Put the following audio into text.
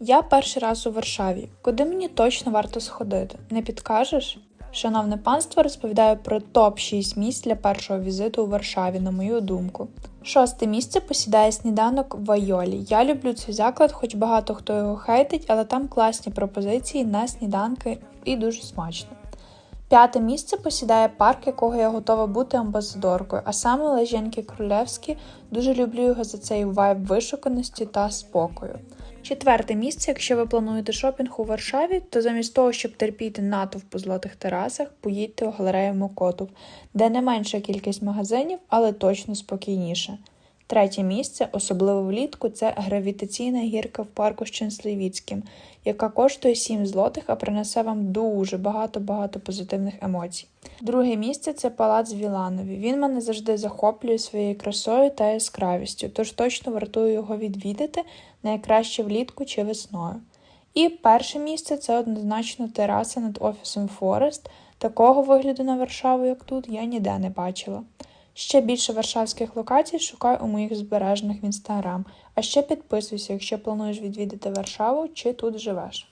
Я перший раз у Варшаві. Куди мені точно варто сходити? Не підкажеш? Шановне панство, розповідаю про топ-6 місць для першого візиту у Варшаві, на мою думку. Шосте місце посідає сніданок в Айолі. Я люблю цей заклад, хоч багато хто його хейтить, але там класні пропозиції на сніданки і дуже смачно. П'яте місце посідає парк, якого я готова бути амбасадоркою, а саме Леженки Крулевські. Дуже люблю його за цей вайб вишуканості та спокою. Четверте місце, якщо ви плануєте шопінг у Варшаві, то замість того, щоб терпіти натовп у золотих терасах, поїдьте у галерею Мокотов, де не менша кількість магазинів, але точно спокійніше. Третє місце, особливо влітку, це гравітаційна гірка в парку з Ченслівіцьким, яка коштує 7 злотих, а принесе вам дуже багато-багато позитивних емоцій. Друге місце це палац Віланові. Він мене завжди захоплює своєю красою та яскравістю, тож точно вартую його відвідати найкраще влітку чи весною. І перше місце це однозначно тераса над офісом Форест. Такого вигляду на Варшаву, як тут, я ніде не бачила. Ще більше варшавських локацій шукай у моїх збережених в інстаграм. А ще підписуйся, якщо плануєш відвідати Варшаву чи тут живеш.